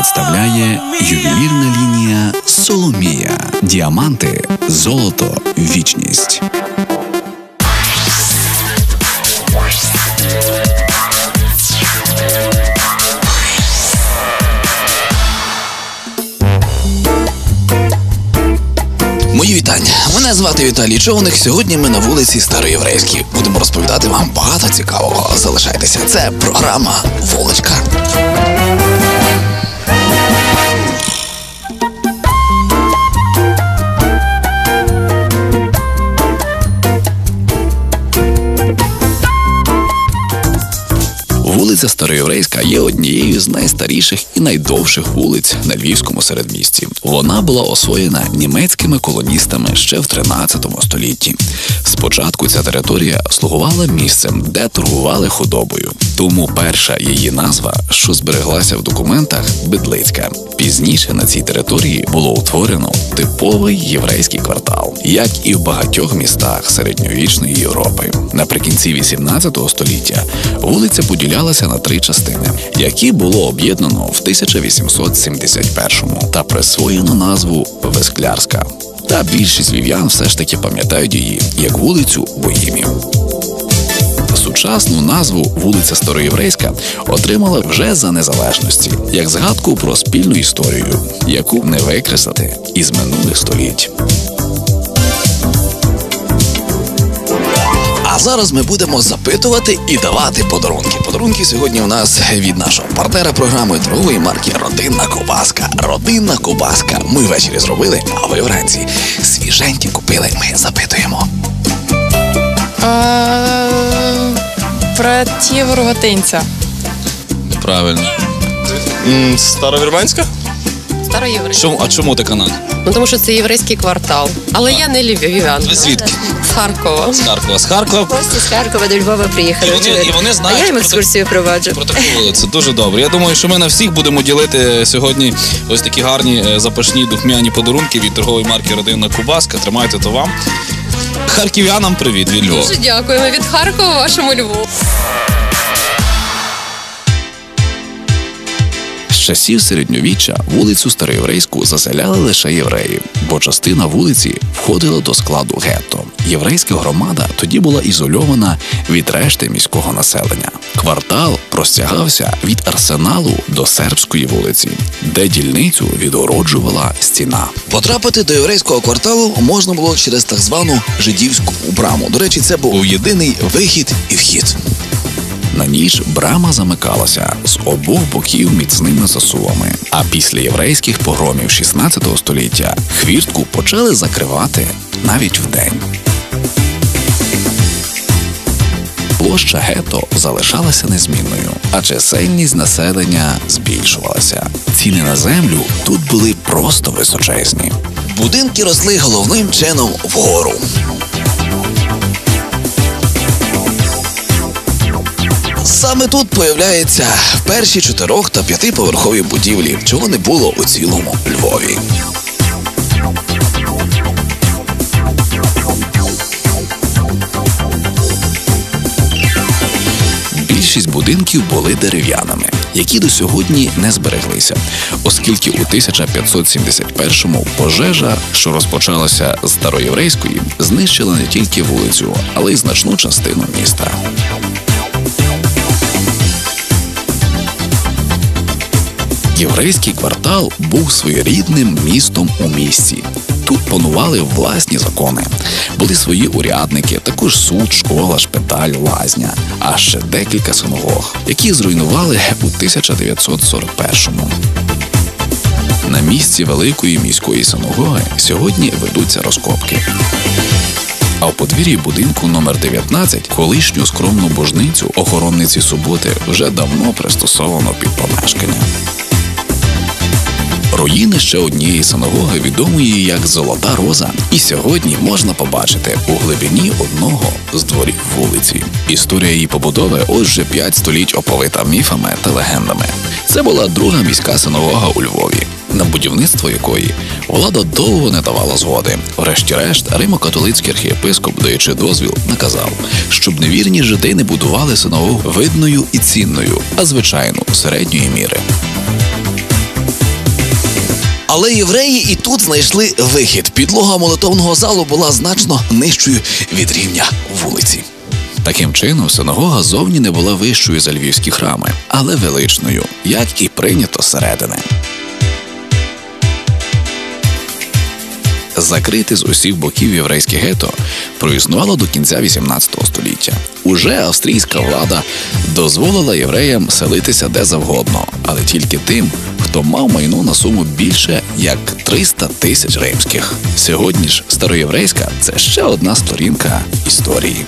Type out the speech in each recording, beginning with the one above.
представляє ювелірна лінія Соломія. Діаманти, золото, вічність. Мої вітання. Мене звати Віталій Човник. Сьогодні ми на вулиці Староєврейській. Будемо розповідати вам багато цікавого. Залишайтеся. Це програма Волочка. Вулиця Староєврейська є однією з найстаріших і найдовших вулиць на львівському середмісті. Вона була освоєна німецькими колоністами ще в 13 столітті. Спочатку ця територія слугувала місцем, де торгували худобою. Тому перша її назва, що збереглася в документах, Бедлицька. Пізніше на цій території було утворено типовий єврейський квартал, як і в багатьох містах середньовічної Європи. Наприкінці 18 століття вулиця поділялася на три частини, які було об'єднано в 1871-му та присвоєно назву Весклярська. Та більшість львів'ян все ж таки пам'ятають її як вулицю Боїмів. Сучасну назву вулиця Староєврейська отримала вже за незалежності, як згадку про спільну історію, яку не викреслити із минулих століть. А зараз ми будемо запитувати і давати подарунки. Подарунки сьогодні у нас від нашого партнера програми торгової марки Родинна Кобаска. Родинна Кобаска. Ми ввечері зробили, а ви вранці свіженькі купили. Ми запитуємо. А, Братів Рогатинця. Правильно. М, Старовірменська? Староєврейська. Чому, а чому така назва? Ну тому що це єврейський квартал. Але я не львів'ян. Ви звідки? З Харкова. З Харкова. З Харкова. Гості з Харкова до Львова приїхали. І вони- і вони знають а я їм екскурсію проваджу. Про таку вулицю. Дуже добре. Я думаю, що ми на всіх будемо ділити сьогодні ось такі гарні е, запашні духмяні подарунки від торгової марки Родинна Кубаска. Тримайте то вам. Харків'янам привіт від Львова. Дуже дякуємо від Харкова вашому Львову. Часів середньовіччя вулицю Староєврейську заселяли лише євреї, бо частина вулиці входила до складу гетто. Єврейська громада тоді була ізольована від решти міського населення. Квартал простягався від арсеналу до сербської вулиці, де дільницю відгороджувала стіна. Потрапити до єврейського кварталу можна було через так звану жидівську браму. До речі, це був єдиний вихід і вхід. На ніч брама замикалася з обох боків міцними засувами. А після єврейських погромів 16 століття хвіртку почали закривати навіть вдень. Площа гетто залишалася незмінною, а чисельність населення збільшувалася. Ціни на землю тут були просто височезні. Будинки росли головним чином вгору. Саме тут появляються перші чотирьох та п'ятиповерхові будівлі, чого не було у цілому Львові. Більшість будинків були дерев'яними, які до сьогодні не збереглися, оскільки у 1571-му пожежа, що розпочалася з Староєврейської, знищила не тільки вулицю, але й значну частину міста. Єврейський квартал був своєрідним містом у місті. Тут панували власні закони. Були свої урядники, також суд, школа, шпиталь, лазня, а ще декілька синагог, які зруйнували у 1941-му. На місці великої міської синагоги сьогодні ведуться розкопки. А в подвір'ї будинку номер 19 колишню скромну божницю охоронниці суботи вже давно пристосовано під помешкання. Руїни ще однієї синагоги, відомої як Золота Роза, і сьогодні можна побачити у глибині одного з дворів вулиці. Історія її побудови ось вже п'ять століть оповита міфами та легендами. Це була друга міська синагога у Львові, на будівництво якої влада довго не давала згоди. Врешті-решт, Римо-католицький архієпископ, даючи дозвіл, наказав, щоб невірні жиди не будували синагогу видною і цінною, а звичайну середньої міри. Але євреї і тут знайшли вихід. Підлога молитовного залу була значно нижчою від рівня вулиці. Таким чином, синагога зовні не була вищою за львівські храми, але величною, як і прийнято зсередини. Закрите з усіх боків єврейське гето проіснувало до кінця 18 століття. Уже австрійська влада дозволила євреям селитися де завгодно, але тільки тим, хто мав майно на суму більше як 300 тисяч римських. Сьогодні ж староєврейська це ще одна сторінка історії.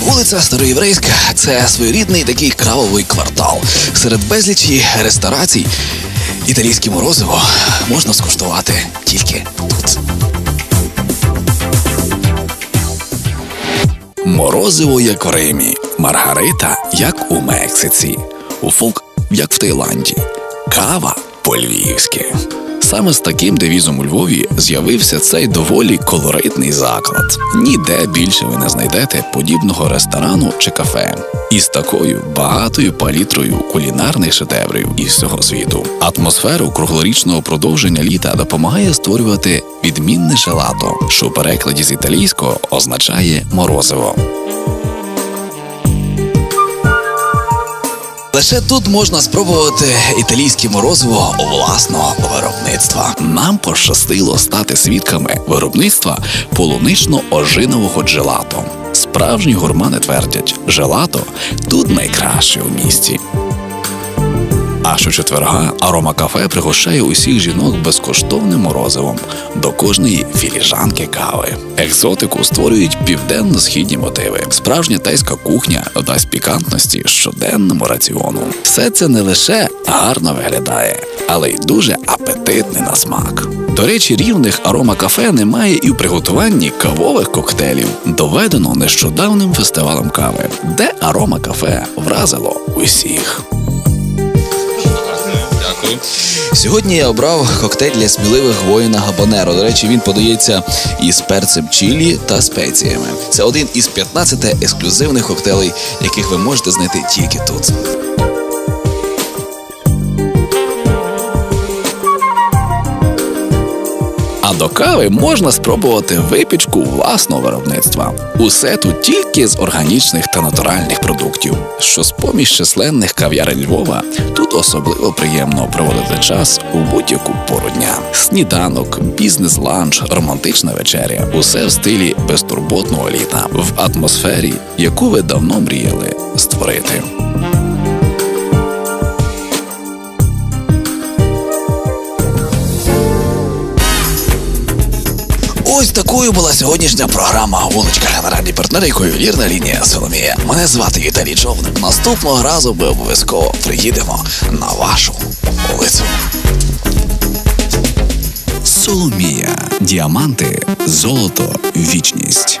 Вулиця Староєврейська це своєрідний такий кавовий квартал. Серед безлічі ресторацій італійське морозиво можна скуштувати тільки тут. Морозиво як у Римі, Маргарита як у Мексиці, у фолк як в Таїланді, кава по-львівськи. Саме з таким девізом у Львові з'явився цей доволі колоритний заклад. Ніде більше ви не знайдете подібного ресторану чи кафе. Із такою багатою палітрою кулінарних шедеврів із всього світу. Атмосферу круглорічного продовження літа допомагає створювати відмінне желато, що в перекладі з італійського означає морозиво. Лише тут можна спробувати італійське морозиво власного виробництва. Нам пощастило стати свідками виробництва полунично-ожинового джелато. Справжні гурмани твердять, желато тут найкраще у місті. А щочетверга арома кафе пригощає усіх жінок безкоштовним морозивом до кожної філіжанки кави. Екзотику створюють південно-східні мотиви. Справжня тайська кухня дасть пікантності щоденному раціону. Все це не лише гарно виглядає, але й дуже апетитний на смак. До речі, рівних арома кафе немає і в приготуванні кавових коктейлів. Доведено нещодавним фестивалем кави, де арома кафе вразило усіх. Дякую. Сьогодні я обрав коктейль для сміливих воїна Габанеро. До речі, він подається із перцем чилі та спеціями. Це один із 15 ексклюзивних коктейлей, яких ви можете знайти тільки тут. А до кави можна спробувати випічку власного виробництва. Усе тут тільки з органічних та натуральних продуктів. Що з поміж численних кав'ярень Львова, тут особливо приємно проводити час у будь-яку пору дня. Сніданок, бізнес-ланч, романтична вечеря усе в стилі безтурботного літа, в атмосфері, яку ви давно мріяли створити. Ось такою була сьогоднішня програма Вуличка генеральні партнери, вірна лінія Соломія. Мене звати Віталій Човник. Наступного разу ми обов'язково приїдемо на вашу вулицю. Соломія. Діаманти, золото, вічність.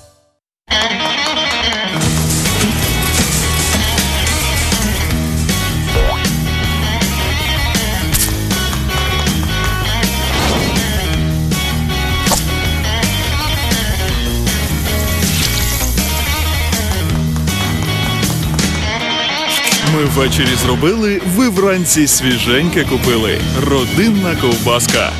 Ми ввечері зробили, ви вранці свіженьке купили. Родинна ковбаска.